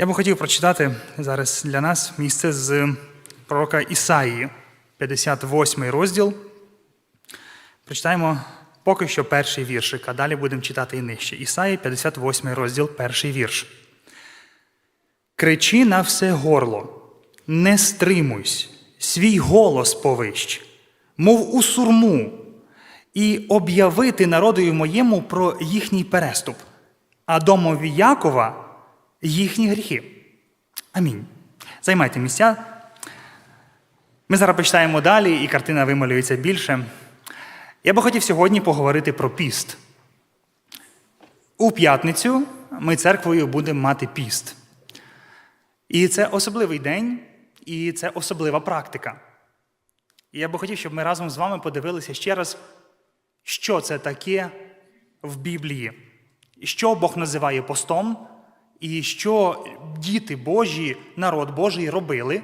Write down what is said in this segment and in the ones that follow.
Я би хотів прочитати зараз для нас місце з пророка Ісаїї, 58 розділ. Прочитаємо поки що перший віршик, а далі будемо читати і нижче. Ісаї, 58 розділ, перший вірш. Кричи на все горло, не стримуйсь, свій голос повищ, мов у сурму, і об'явити народові моєму про їхній переступ, а домові Якова їхні гріхи. Амінь. Займайте місця. Ми зараз почитаємо далі, і картина вималюється більше. Я би хотів сьогодні поговорити про піст. У п'ятницю ми церквою будемо мати піст. І це особливий день, і це особлива практика. І я би хотів, щоб ми разом з вами подивилися ще раз, що це таке в Біблії, що Бог називає постом, і що діти Божі, народ Божий робили,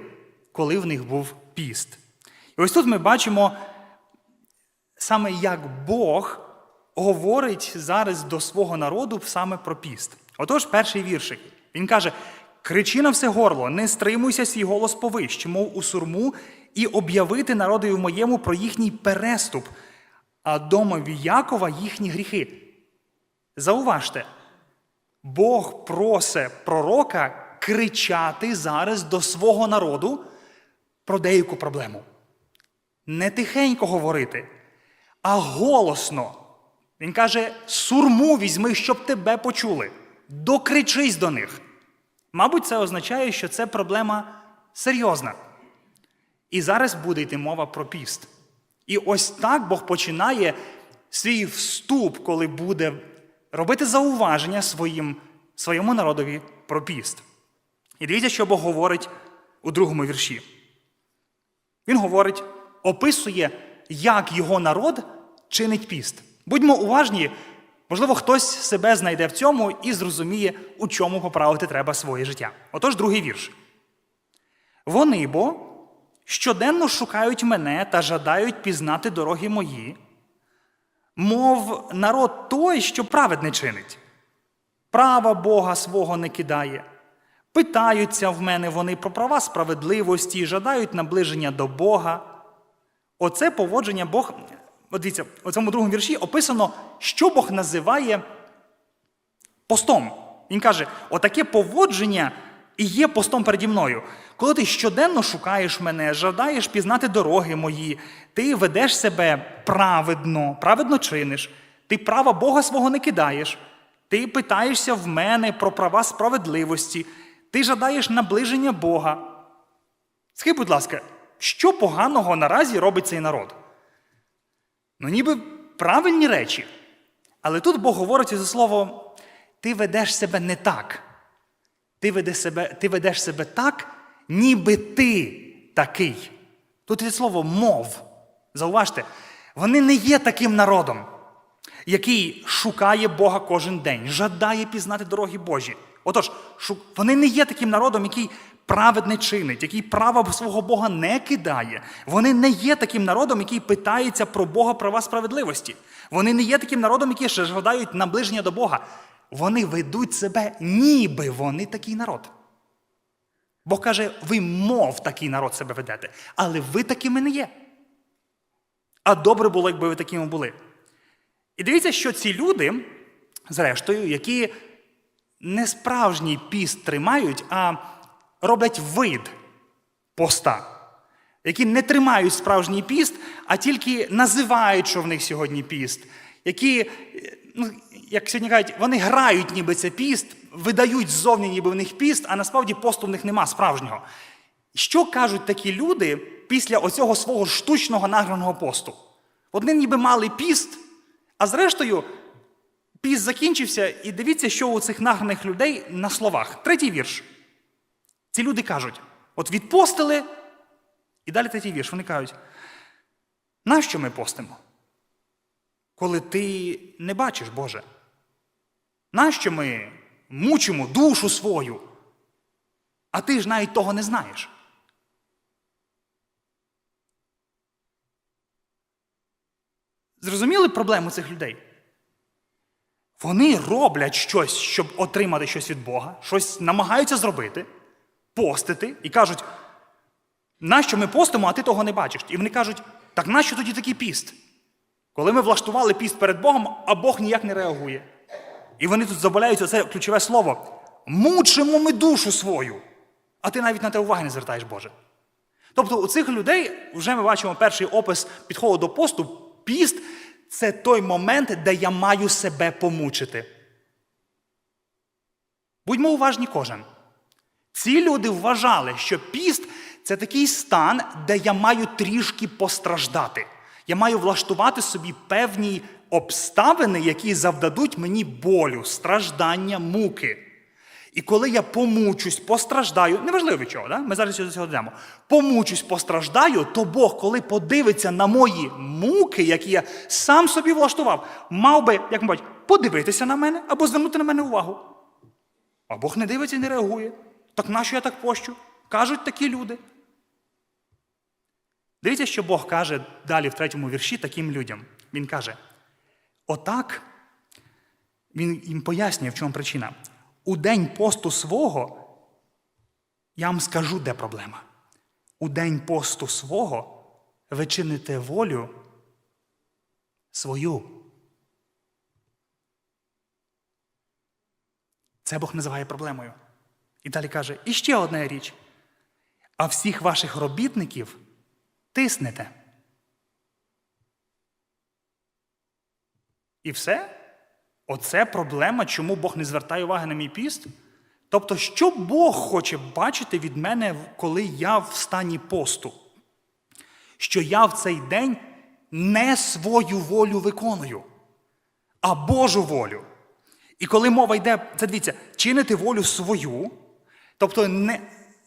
коли в них був піст. І ось тут ми бачимо саме як Бог говорить зараз до свого народу саме про піст. Отож, перший віршик. Він каже: кричи на все горло, не стримуйся свій голос повищ, мов у сурму, і об'явити народові моєму про їхній переступ, а домові Якова їхні гріхи. Зауважте, Бог просить пророка кричати зараз до свого народу про деяку проблему. Не тихенько говорити, а голосно. Він каже: сурму візьми, щоб тебе почули. Докричись до них. Мабуть, це означає, що це проблема серйозна. І зараз буде йти мова про піст. І ось так Бог починає свій вступ, коли буде робити зауваження своїм, своєму народові про піст. І дивіться, що Бог говорить у другому вірші. Він говорить, описує, як його народ чинить піст. Будьмо уважні, можливо, хтось себе знайде в цьому і зрозуміє, у чому поправити треба своє життя. Отож, другий вірш. Вони бо щоденно шукають мене та жадають пізнати дороги мої, мов народ той, що праведне чинить, права Бога свого не кидає. Питаються в мене вони про права справедливості, жадають наближення до Бога. Оце поводження Бог. От дивіться, у цьому другому вірші описано, що Бог називає постом. Він каже: отаке поводження і є постом переді мною. Коли ти щоденно шукаєш мене, жадаєш пізнати дороги мої, ти ведеш себе праведно, праведно чиниш, ти права Бога свого не кидаєш, ти питаєшся в мене про права справедливості, ти жадаєш наближення Бога. Скажіть, будь ласка, що поганого наразі робить цей народ? Ну, ніби правильні речі. Але тут Бог говорить за слово, ти ведеш себе не так. Ти ведеш себе, ти ведеш себе так, ніби ти такий. Тут є слово мов. Зауважте, вони не є таким народом, який шукає Бога кожен день, жадає пізнати дороги Божі. Отож, вони не є таким народом, який праведне чинить, який права свого Бога не кидає. Вони не є таким народом, який питається про Бога права справедливості. Вони не є таким народом, який ще жадають наближення до Бога. Вони ведуть себе, ніби вони такий народ. Бог каже, ви, мов такий народ себе ведете, але ви такими не є. А добре було, якби ви такими були. І дивіться, що ці люди, зрештою, які не справжній піст тримають, а роблять вид поста, які не тримають справжній піст, а тільки називають, що в них сьогодні піст, які, ну, як сьогодні кажуть, вони грають, ніби це піст, видають ззовні, ніби в них піст, а насправді посту в них нема справжнього. Що кажуть такі люди після оцього свого штучного награного посту? Вони ніби мали піст, а зрештою. Піс закінчився, і дивіться, що у цих награних людей на словах. Третій вірш. Ці люди кажуть: от відпостили, і далі третій вірш. Вони кажуть, нащо ми постимо? Коли ти не бачиш, Боже? Нащо ми мучимо душу свою? А ти ж навіть того не знаєш. Зрозуміли проблему цих людей? Вони роблять щось, щоб отримати щось від Бога, щось намагаються зробити, постити і кажуть, нащо ми постимо, а ти того не бачиш? І вони кажуть, так нащо тоді такий піст? Коли ми влаштували піст перед Богом, а Бог ніяк не реагує. І вони тут заболяють оце ключове слово. Мучимо ми душу свою, а ти навіть на те уваги не звертаєш, Боже. Тобто у цих людей вже ми бачимо перший опис підходу до посту. Піст це той момент, де я маю себе помучити. Будьмо уважні кожен. Ці люди вважали, що піст це такий стан, де я маю трішки постраждати. Я маю влаштувати собі певні обставини, які завдадуть мені болю, страждання, муки. І коли я помучусь, постраждаю, неважливо від чого, да? ми зараз до цього йдемо. Помучусь, постраждаю, то Бог, коли подивиться на мої муки, які я сам собі влаштував, мав би, як бачимо, подивитися на мене або звернути на мене увагу. А Бог не дивиться і не реагує. Так нащо я так пощу? Кажуть такі люди. Дивіться, що Бог каже далі в третьому вірші таким людям. Він каже: отак, він їм пояснює, в чому причина. У день посту свого, я вам скажу, де проблема. У день посту свого ви чините волю свою. Це Бог називає проблемою. І далі каже: і ще одна річ. А всіх ваших робітників тиснете. І все? Оце проблема, чому Бог не звертає уваги на мій піст? Тобто, що Бог хоче бачити від мене, коли я в стані посту? Що я в цей день не свою волю виконую, а Божу волю. І коли мова йде, це дивіться, чинити волю свою, тобто не,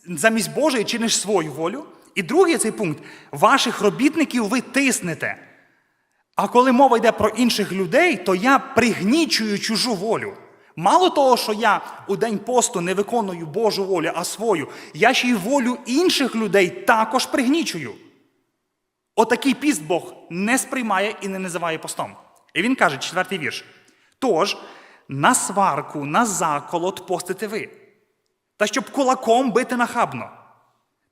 замість Божої чиниш свою волю. І другий цей пункт ваших робітників ви тиснете. А коли мова йде про інших людей, то я пригнічую чужу волю. Мало того, що я у день посту не виконую Божу волю, а свою, я ще й волю інших людей також пригнічую. Отакий піст Бог не сприймає і не називає постом. І він каже, четвертий вірш. Тож, на сварку, на заколот постите ви, та щоб кулаком бити нахабно.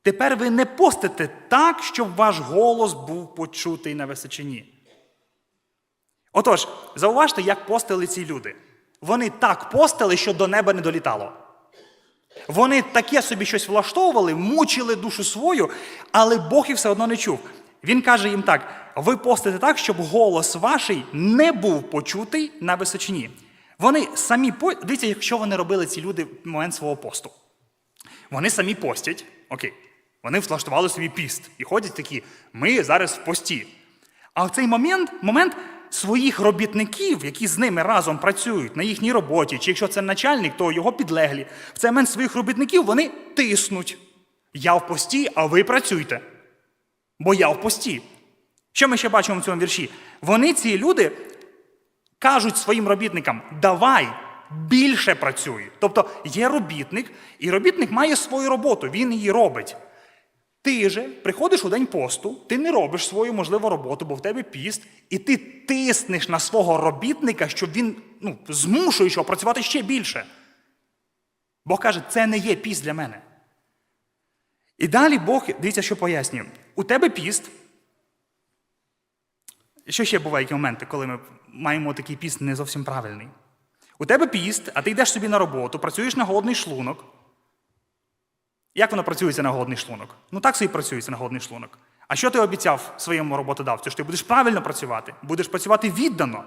Тепер ви не постите так, щоб ваш голос був почутий на височині. Отож, зауважте, як постили ці люди. Вони так постили, що до неба не долітало. Вони таке собі щось влаштовували, мучили душу свою, але Бог їх все одно не чув. Він каже їм так: ви постите так, щоб голос ваший не був почутий на височині. Вони самі. Дивіться, якщо вони робили ці люди в момент свого посту. Вони самі постять, окей, вони влаштували собі піст і ходять такі, ми зараз в пості. А в цей момент, момент своїх робітників, які з ними разом працюють на їхній роботі, чи якщо це начальник, то його підлеглі, в цей момент своїх робітників вони тиснуть. Я в пості, а ви працюйте. Бо я в пості. Що ми ще бачимо в цьому вірші? Вони, ці люди, кажуть своїм робітникам: давай більше працюй. Тобто є робітник, і робітник має свою роботу, він її робить. Ти же приходиш у день посту, ти не робиш свою можливу роботу, бо в тебе піст, і ти тиснеш на свого робітника, щоб він ну, змушує його працювати ще більше. Бог каже, це не є піст для мене. І далі Бог, дивіться, що пояснює. У тебе піст. Що ще бувають моменти, коли ми маємо такий піст не зовсім правильний? У тебе піст, а ти йдеш собі на роботу, працюєш на голодний шлунок. Як воно працюється на голодний шлунок? Ну так собі працюється на голодний шлунок. А що ти обіцяв своєму роботодавцю? Що ти будеш правильно працювати, будеш працювати віддано.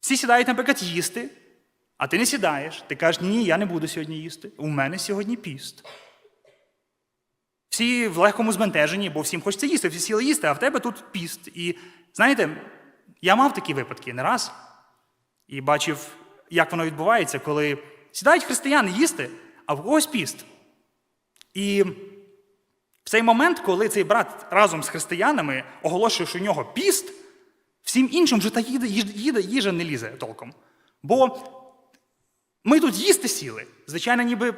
Всі сідають, наприклад, їсти, а ти не сідаєш. Ти кажеш, ні, я не буду сьогодні їсти. У мене сьогодні піст. Всі в легкому збентеженні, бо всім хочеться їсти, всі сіли їсти, а в тебе тут піст. І знаєте, я мав такі випадки не раз і бачив, як воно відбувається, коли сідають християни їсти, в когось піст. І в цей момент, коли цей брат разом з християнами оголошує, що у нього піст, всім іншим вже та їда, їда, їжа не лізе толком. Бо ми тут їсти сіли, звичайно, ніби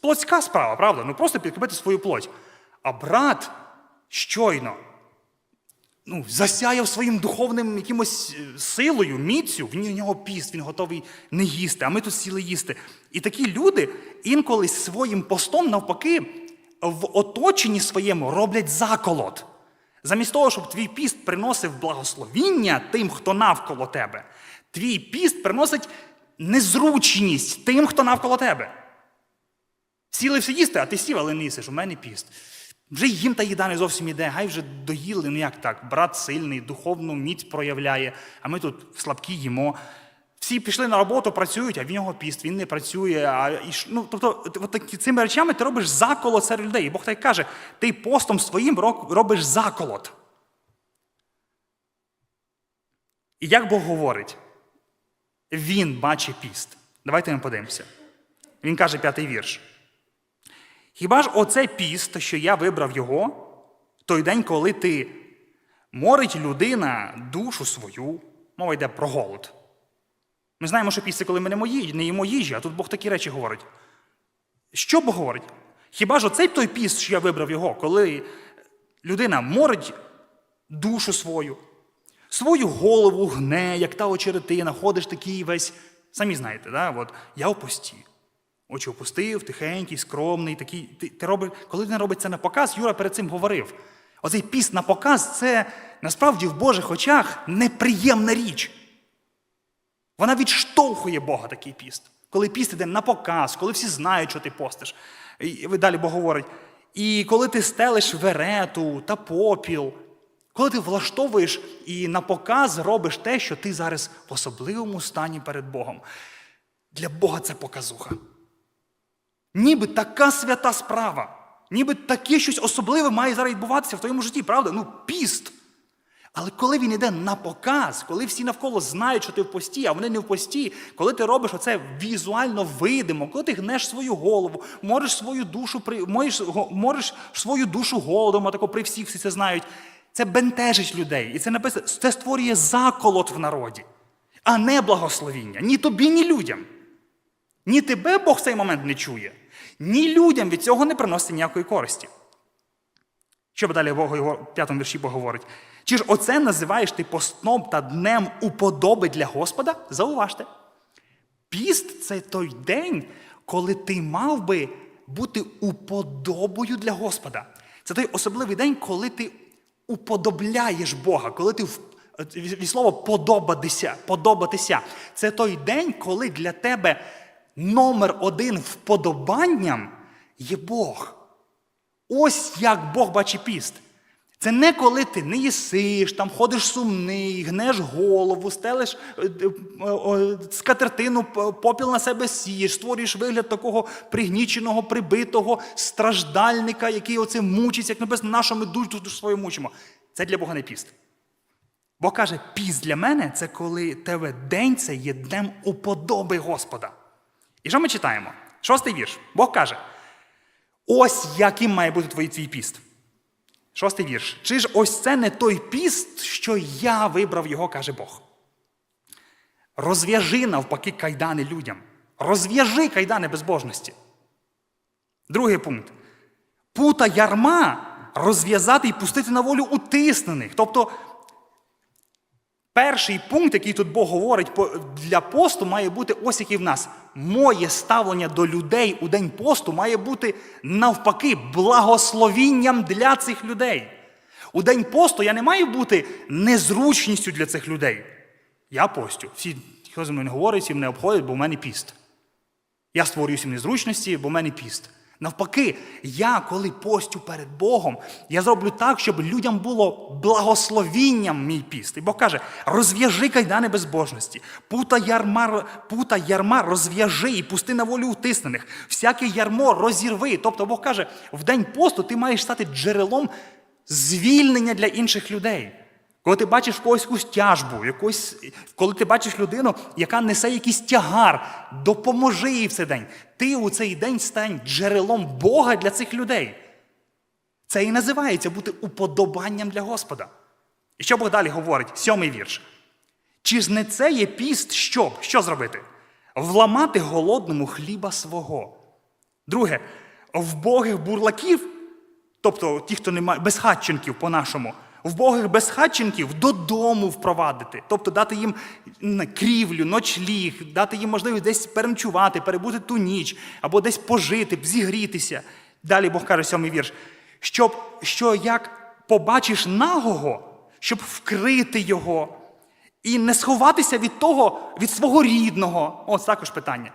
плотська справа, правда? Ну просто підкріпити свою плоть. А брат щойно ну, засяяв своїм духовним якимось е, силою, міцю, в нього піст, він готовий не їсти, а ми тут сіли їсти. І такі люди інколи своїм постом, навпаки, в оточенні своєму роблять заколот. Замість того, щоб твій піст приносив благословіння тим, хто навколо тебе, твій піст приносить незручність тим, хто навколо тебе. Сіли всі їсти, а ти сів, але не їсиш. У мене піст. Вже їм та їда не зовсім іде, гай вже доїли, ну як так, брат сильний, духовну міць проявляє, а ми тут слабкі їмо. Всі пішли на роботу, працюють, а в нього піст, він не працює. А, ну, тобто, от такі, цими речами ти робиш заколот серед людей. І Бог так каже, ти постом своїм робиш заколот. І як Бог говорить? Він бачить піст. Давайте ми подивимося. Він каже п'ятий вірш. Хіба ж оце піст, що я вибрав його, той день, коли ти морить людина душу свою, мова йде про голод. Ми знаємо, що піст коли ми не, мої, не їмо їжі, а тут Бог такі речі говорить. Що Бог говорить? Хіба ж оцей той піст, що я вибрав його, коли людина морить душу свою, свою голову гне, як та очеретина, ходиш такий весь. Самі знаєте, да? От, я в пості. Очі опустив, тихенький, скромний, такий. Ти, ти робиш, коли він робить це на показ, Юра перед цим говорив. Оцей піст на показ це насправді в Божих очах неприємна річ. Вона відштовхує Бога такий піст. Коли піст іде на показ, коли всі знають, що ти постиш. І далі Бог говорить. І коли ти стелиш верету та попіл, коли ти влаштовуєш і на показ робиш те, що ти зараз в особливому стані перед Богом. Для Бога це показуха. Ніби така свята справа, ніби таке щось особливе має зараз відбуватися в твоєму житті, правда? Ну, піст. Але коли він йде на показ, коли всі навколо знають, що ти в пості, а вони не в пості, коли ти робиш оце візуально видимо, коли ти гнеш свою голову, можеш свою душу при можеш, свою душу голодом, а тако при всіх всі це знають. Це бентежить людей. І це написано, це створює заколот в народі, а не благословіння. Ні тобі, ні людям. Ні тебе Бог в цей момент не чує, ні людям від цього не приносить ніякої користі. Що далі Бог його в п'ятому вірші Бог говорить? Чи ж оце називаєш ти постом та днем уподоби для Господа? Зауважте. Піст це той день, коли ти мав би бути уподобою для Господа. Це той особливий день, коли ти уподобляєш Бога, коли ти від слова подобатися, подобатися. Це той день, коли для тебе номер один вподобанням є Бог. Ось як Бог бачить піст. Це не коли ти не їсиш, там ходиш сумний, гнеш голову, стелиш е, е, е, скатертину, попіл на себе сієш, створюєш вигляд такого пригніченого, прибитого страждальника, який оце мучиться, як написано, на що ми душ душу свою мучимо. Це для Бога не піст. Бог каже, піст для мене це коли тебе день це є днем уподоби Господа. І що ми читаємо? Шостий вірш. Бог каже: ось яким має бути твій твій піст. Шостий вірш. Чи ж ось це не той піст, що я вибрав його, каже Бог. Розв'яжи навпаки кайдани людям. Розв'яжи кайдани безбожності. Другий пункт. Пута ярма розв'язати і пустити на волю утиснених. Тобто, перший пункт, який тут Бог говорить для посту, має бути ось який в нас. Моє ставлення до людей у день посту має бути навпаки благословінням для цих людей. У день посту я не маю бути незручністю для цих людей. Я постю. Всі, хто зі мною не говорить, всі мене обходять, бо в мене піст. Я створюю всім незручності, бо в мене піст. Навпаки, я, коли постю перед Богом, я зроблю так, щоб людям було благословінням мій піст. І Бог каже: розв'яжи кайдани безбожності, пута ярма, пута ярма розв'яжи і пусти на волю утиснених. Всяке ярмо розірви. Тобто Бог каже, в день посту ти маєш стати джерелом звільнення для інших людей. Коли ти бачиш в когось якусь тяжбу, якусь, коли ти бачиш людину, яка несе якийсь тягар, допоможи їй в цей день. Ти у цей день стань джерелом Бога для цих людей. Це і називається бути уподобанням для Господа. І що Бог далі говорить? Сьомий вірш. Чи ж не це є піст, щоб що зробити? Вламати голодному хліба свого. Друге, вбогих бурлаків, тобто ті, хто не має безхатченків по-нашому, вбогих безхатченків додому впровадити, тобто дати їм крівлю, ночліг, дати їм можливість десь переночувати, перебути ту ніч, або десь пожити, зігрітися. Далі Бог каже, сьомий вірш, щоб що як побачиш нагого, щоб вкрити його і не сховатися від того, від свого рідного. Ось також питання.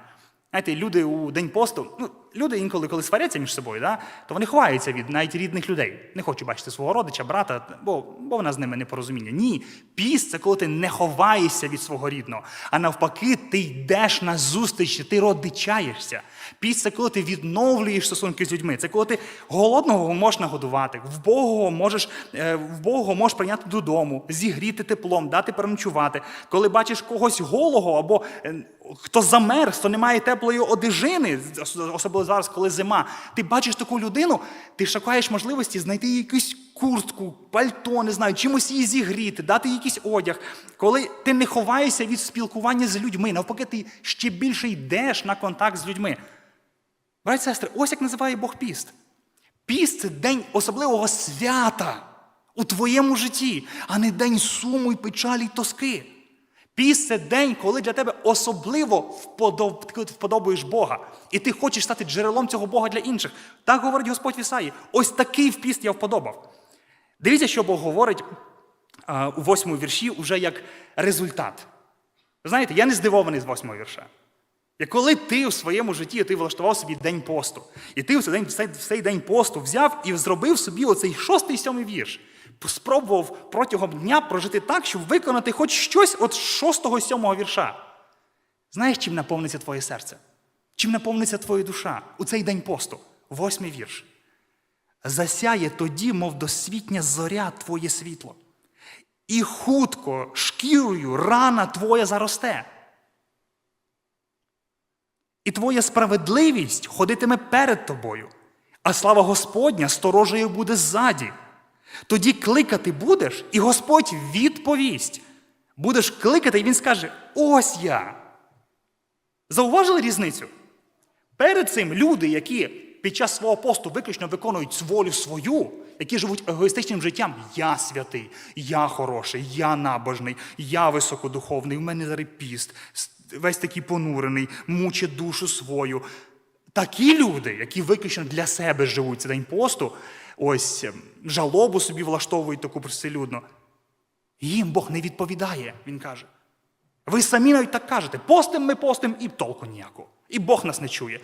Знаєте, люди у день посту, ну, люди інколи, коли сваряться між собою, да, то вони ховаються від навіть рідних людей. Не хочу бачити свого родича, брата, бо, бо вона з ними непорозуміння. Ні, піст це коли ти не ховаєшся від свого рідного, а навпаки, ти йдеш на зустріч, ти родичаєшся. Піст це коли ти відновлюєш стосунки з людьми. Це коли ти голодного можеш нагодувати, вбогого можеш, е, вбогого можеш прийняти додому, зігріти теплом, дати переночувати. Коли бачиш когось голого або е, хто замерз, хто не має теплої одежини, ос- особливо зараз, коли зима, ти бачиш таку людину, ти шукаєш можливості знайти якусь куртку, пальто, не знаю, чимось її зігріти, дати якийсь одяг. Коли ти не ховаєшся від спілкування з людьми, навпаки, ти ще більше йдеш на контакт з людьми. Браті сестри, ось як називає Бог піст. Піст це день особливого свята у твоєму житті, а не день суму і печалі й тоски. Піст це день, коли для тебе особливо вподоб... ти вподобуєш Бога, і ти хочеш стати джерелом цього Бога для інших. Так говорить Господь в. Ось такий в піст я вподобав. Дивіться, що Бог говорить у восьмому вірші уже як результат. Знаєте, я не здивований з восьмого вірша. Як коли ти в своєму житті ти влаштував собі день посту, і ти в цей день, в цей день посту взяв і зробив собі оцей шостий сьомий вірш, спробував протягом дня прожити так, щоб виконати хоч щось шостого сьомого вірша. Знаєш, чим наповниться твоє серце? Чим наповниться твоя душа у цей день посту? Восьмий вірш. Засяє тоді, мов досвітня зоря твоє світло, і хутко шкірою рана твоя заросте. І твоя справедливість ходитиме перед тобою, а слава Господня сторожею буде ззаді. Тоді кликати будеш, і Господь відповість. Будеш кликати, і Він скаже: Ось я. Зауважили різницю? Перед цим люди, які під час свого посту виключно виконують волю свою, які живуть егоїстичним життям, я святий, я хороший, я набожний, я високодуховний, в мене зараз піст, весь такий понурений, мучить душу свою. Такі люди, які виключно для себе живуть цей день посту, ось жалобу собі влаштовують таку приселюдно, їм Бог не відповідає, він каже. Ви самі навіть так кажете, постим ми постим і толку ніякого. І Бог нас не чує.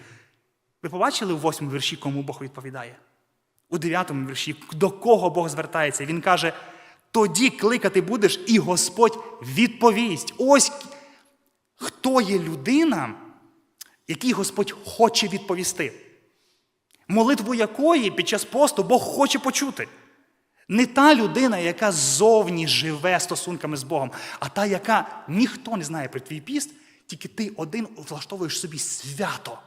Ви побачили у восьмому вірші, кому Бог відповідає? У дев'ятому вірші, до кого Бог звертається? Він каже: тоді кликати будеш, і Господь відповість. Ось хто є людина, якій Господь хоче відповісти. Молитву якої під час посту Бог хоче почути. Не та людина, яка ззовні живе стосунками з Богом, а та, яка ніхто не знає про твій піст, тільки ти один влаштовуєш собі свято.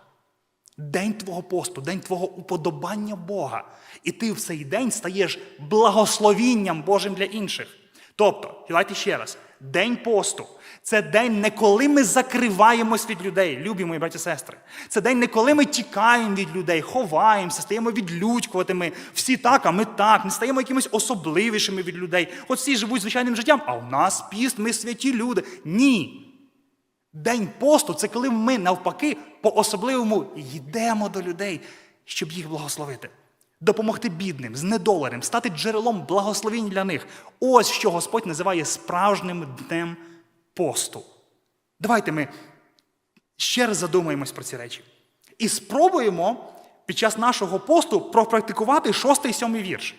День твого посту, день твого уподобання Бога. І ти в цей день стаєш благословінням Божим для інших. Тобто, давайте ще раз, день посту це день не коли ми закриваємось від людей, любі мої браті і сестри. Це день не коли ми тікаємо від людей, ховаємося, стаємо відлюдькуватими. Всі так, а ми так, не стаємо якимось особливішими від людей. От всі живуть звичайним життям, а в нас піст, ми святі люди. Ні. День посту це коли ми навпаки по-особливому йдемо до людей, щоб їх благословити, допомогти бідним, знедоленим, стати джерелом благословень для них. Ось що Господь називає справжнім днем посту. Давайте ми ще раз задумаємось про ці речі. І спробуємо під час нашого посту пропрактикувати шостий і сьомий вірш.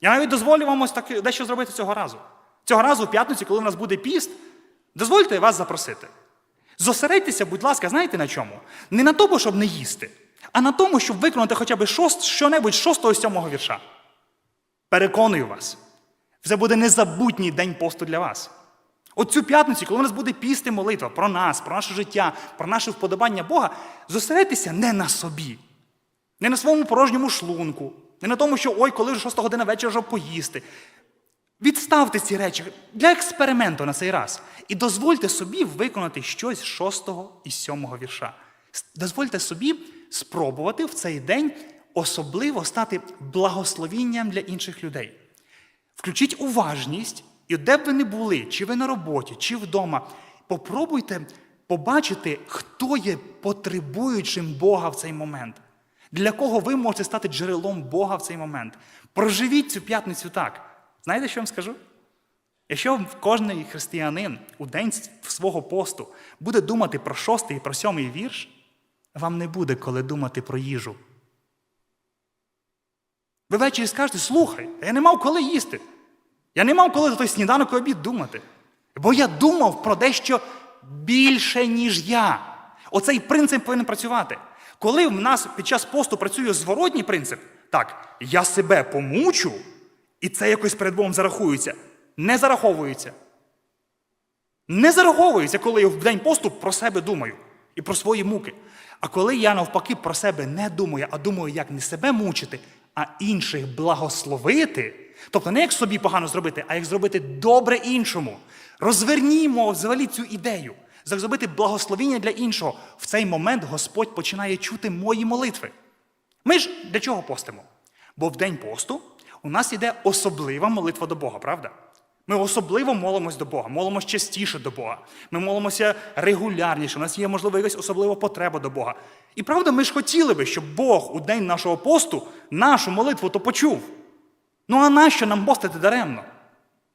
Я навіть дозволю вам ось так дещо зробити цього разу. Цього разу, в п'ятницю, коли у нас буде піст, дозвольте вас запросити. Зосередьтеся, будь ласка, знаєте на чому? Не на тому, щоб не їсти, а на тому, щоб виконати хоча б шост, що-небудь шостого сьомого вірша. Переконую вас, це буде незабутній день посту для вас. От цю п'ятницю, коли у нас буде піст і молитва про нас, про наше життя, про наше вподобання Бога, зосередьтеся не на собі, не на своєму порожньому шлунку, не на тому, що ой, коли вже шоста година вечора вже поїсти. Відставте ці речі для експерименту на цей раз. І дозвольте собі виконати щось з шостого і сьомого вірша. Дозвольте собі спробувати в цей день особливо стати благословінням для інших людей. Включіть уважність, і де б ви не були, чи ви на роботі, чи вдома, попробуйте побачити, хто є потребуючим Бога в цей момент. Для кого ви можете стати джерелом Бога в цей момент. Проживіть цю п'ятницю так. Знаєте, що я вам скажу? Якщо кожен християнин у день свого посту буде думати про шостий і про сьомий вірш, вам не буде коли думати про їжу. Ви ввечері скажете, слухай, я не мав коли їсти. Я не мав коли за той сніданок і обід думати. Бо я думав про дещо більше, ніж я. Оцей принцип повинен працювати. Коли в нас під час посту працює зворотній принцип, так, я себе помучу, і це якось перед Богом зарахується, не зараховується. Не зараховується, коли я в день посту про себе думаю і про свої муки. А коли я навпаки про себе не думаю, а думаю, як не себе мучити, а інших благословити, тобто не як собі погано зробити, а як зробити добре іншому. Розвернімо взагалі цю ідею, як зробити благословіння для іншого. В цей момент Господь починає чути мої молитви. Ми ж для чого постимо? Бо в день посту у нас іде особлива молитва до Бога, правда? Ми особливо молимось до Бога, молимось частіше до Бога. Ми молимося регулярніше. У нас є, можливо, якась особлива потреба до Бога. І правда, ми ж хотіли би, щоб Бог у день нашого посту нашу молитву то почув. Ну а нащо нам постити даремно?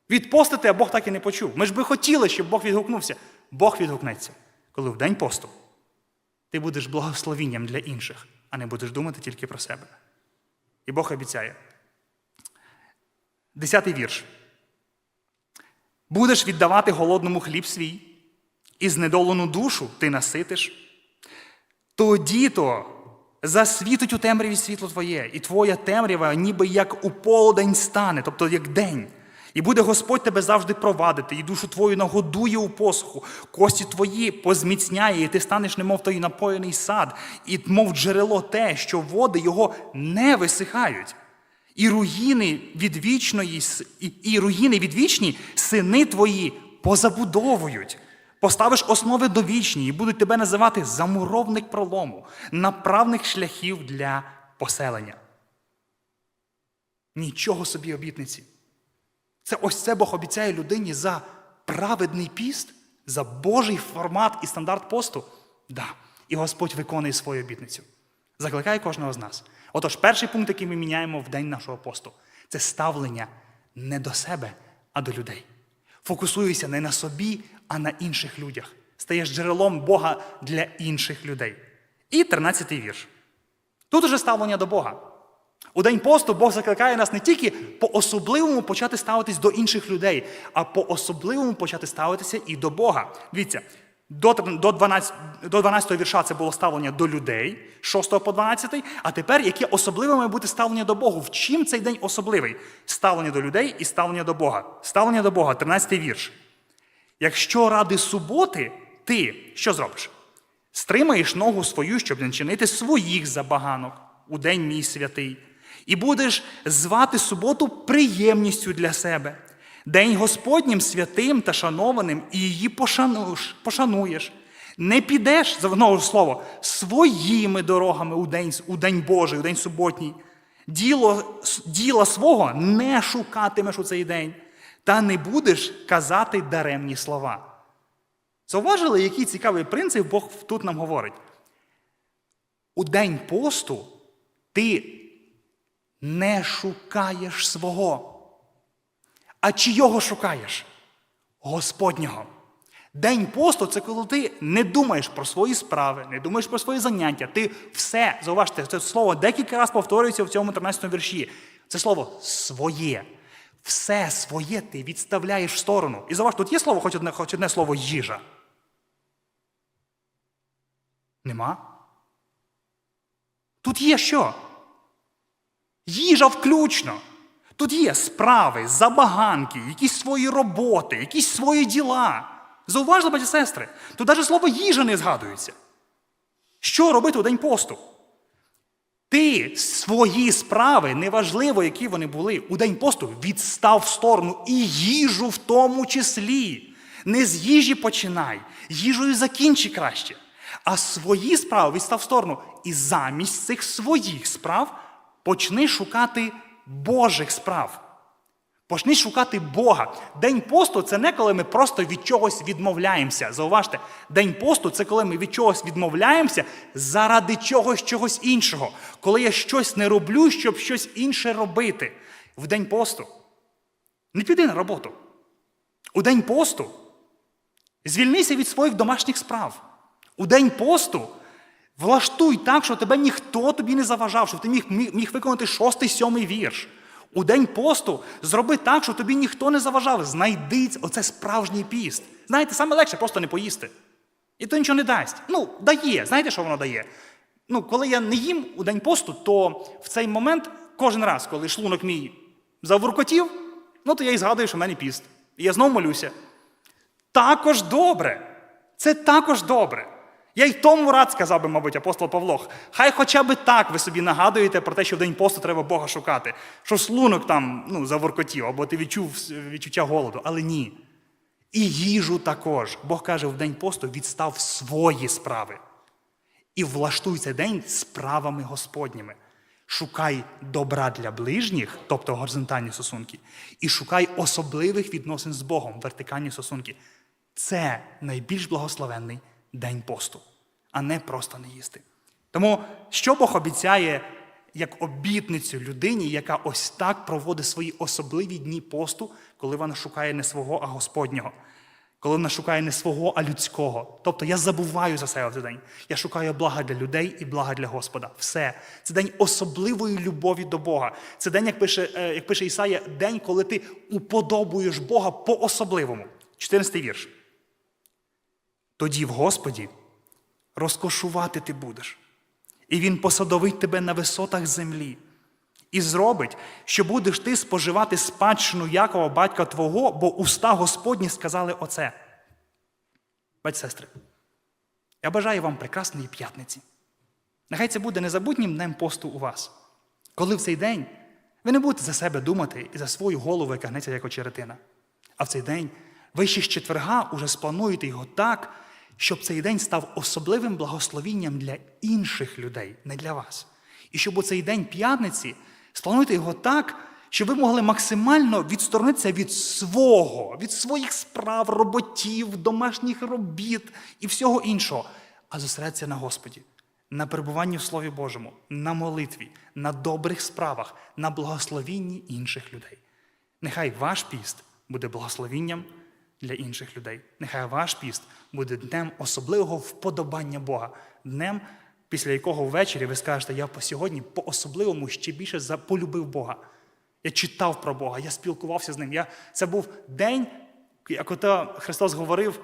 Відпостити, а Бог так і не почув. Ми ж би хотіли, щоб Бог відгукнувся. Бог відгукнеться, коли в день посту ти будеш благословінням для інших, а не будеш думати тільки про себе. І Бог обіцяє. Десятий вірш. Будеш віддавати голодному хліб свій, і знедолену душу ти наситиш. Тоді то засвітить у темряві світло твоє, і твоя темрява, ніби як у полдень стане, тобто як день. І буде Господь тебе завжди провадити, і душу твою нагодує у посуху, кості твої позміцняє, і ти станеш, немов той напоєний сад, і мов джерело те, що води його не висихають. І руїни відвічної, і, руїни відвічні сини твої позабудовують. Поставиш основи довічні і будуть тебе називати замуровник пролому, направних шляхів для поселення. Нічого собі обітниці. Це ось це Бог обіцяє людині за праведний піст, за Божий формат і стандарт посту. Да. І Господь виконує свою обітницю. Закликає кожного з нас. Отож, перший пункт, який ми міняємо в день нашого посту, це ставлення не до себе, а до людей. Фокусуйся не на собі, а на інших людях. Стаєш джерелом Бога для інших людей. І 13-й вірш. Тут уже ставлення до Бога. У день посту Бог закликає нас не тільки по-особливому почати ставитись до інших людей, а по-особливому почати ставитися і до Бога. Дивіться, до 12, до 12 вірша це було ставлення до людей, 6 по 12, а тепер яке особливе має бути ставлення до Бога? В чим цей день особливий? Ставлення до людей і ставлення до Бога. Ставлення до Бога, 13 вірш. Якщо ради суботи ти що зробиш? Стримаєш ногу свою, щоб не чинити своїх забаганок у день мій святий, і будеш звати суботу приємністю для себе. День Господнім святим та шанованим, і її пошануєш, пошануєш. Не підеш, знову ж слово, своїми дорогами у день у день Божий, у день суботній. Діло, Діла свого не шукатимеш у цей день, та не будеш казати даремні слова. Зауважили, який цікавий принцип Бог тут нам говорить? У день посту ти не шукаєш свого. А чийого шукаєш? Господнього. День посту це коли ти не думаєш про свої справи, не думаєш про свої заняття. Ти все, зауважте, це слово декілька разів повторюється в цьому 13 вірші. Це слово своє. Все своє ти відставляєш в сторону. І зауважте, тут є слово, хоч одне, хоч одне слово їжа. Нема? Тут є що? Їжа включно. Тут є справи, забаганки, якісь свої роботи, якісь свої діла. Зауважте, баті сестри, тут навіть слово їжа не згадується. Що робити у день посту? Ти свої справи, неважливо, які вони були, у день посту відстав в сторону і їжу в тому числі. Не з їжі починай, їжею закінчи краще. А свої справи відстав в сторону. І замість цих своїх справ почни шукати Божих справ. Почни шукати Бога. День посту це не коли ми просто від чогось відмовляємося. Зауважте, день посту це коли ми від чогось відмовляємося заради чогось чогось іншого. Коли я щось не роблю, щоб щось інше робити. В день посту. Не піди на роботу. У день посту звільнися від своїх домашніх справ. У день посту влаштуй так, щоб тебе ніхто тобі не заважав, щоб ти міг, міг виконати шостий, сьомий вірш. У день посту зроби так, щоб тобі ніхто не заважав. Знайди оце справжній піст. Знаєте, саме легше просто не поїсти. І то нічого не дасть. Ну, дає. Знаєте, що воно дає? Ну, коли я не їм у день посту, то в цей момент кожен раз, коли шлунок мій завуркотів, ну то я і згадую, що в мене піст. І я знову молюся. Також добре. Це також добре. Я й тому рад сказав би, мабуть, апостол Павло. Хай хоча б так ви собі нагадуєте про те, що в день посту треба Бога шукати, що шлунок там ну, заворкотів, або ти відчув відчуття голоду, але ні. І їжу також. Бог каже, в день посту відстав свої справи. І влаштуй цей день справами Господніми. Шукай добра для ближніх, тобто горизонтальні стосунки, і шукай особливих відносин з Богом, вертикальні стосунки. Це найбільш благословенний день посту, а не просто не їсти. Тому що Бог обіцяє як обітницю людині, яка ось так проводить свої особливі дні посту, коли вона шукає не свого, а Господнього. Коли вона шукає не свого, а людського. Тобто я забуваю за себе в цей день. Я шукаю блага для людей і блага для Господа. Все. Це день особливої любові до Бога. Це день, як пише, е, як пише Ісая, день, коли ти уподобуєш Бога по-особливому. 14 вірш. Тоді в Господі розкошувати ти будеш, і Він посадовить тебе на висотах землі, і зробить, що будеш ти споживати спадщину Якова, батька Твого, бо уста Господні сказали оце. Бать, сестри, я бажаю вам прекрасної п'ятниці. Нехай це буде незабутнім днем посту у вас, коли в цей день ви не будете за себе думати і за свою голову, яка гнеться як очеретина. А в цей день ви ще з четверга уже сплануєте його так, щоб цей день став особливим благословінням для інших людей, не для вас. І щоб у цей день п'ятниці сплануйте його так, щоб ви могли максимально відсторонитися від свого, від своїх справ, роботів, домашніх робіт і всього іншого, а зосередитися на Господі, на перебуванні в Слові Божому, на молитві, на добрих справах, на благословінні інших людей. Нехай ваш піст буде благословінням для інших людей. Нехай ваш піст буде днем особливого вподобання Бога, днем, після якого ввечері ви скажете, я по сьогодні по-особливому ще більше полюбив Бога. Я читав про Бога, я спілкувався з ним. Я... Це був день, як ото Христос говорив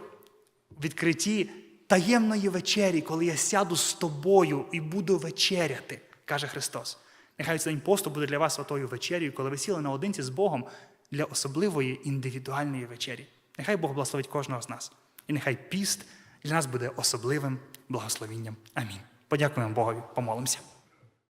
в відкритті таємної вечері, коли я сяду з тобою і буду вечеряти, каже Христос. Нехай цей день посту буде для вас отою вечерю, коли ви сіли наодинці з Богом для особливої індивідуальної вечері. Нехай Бог благословить кожного з нас. І нехай піст для нас буде особливим благословінням. Амінь. Подякуємо Богові, помолимося.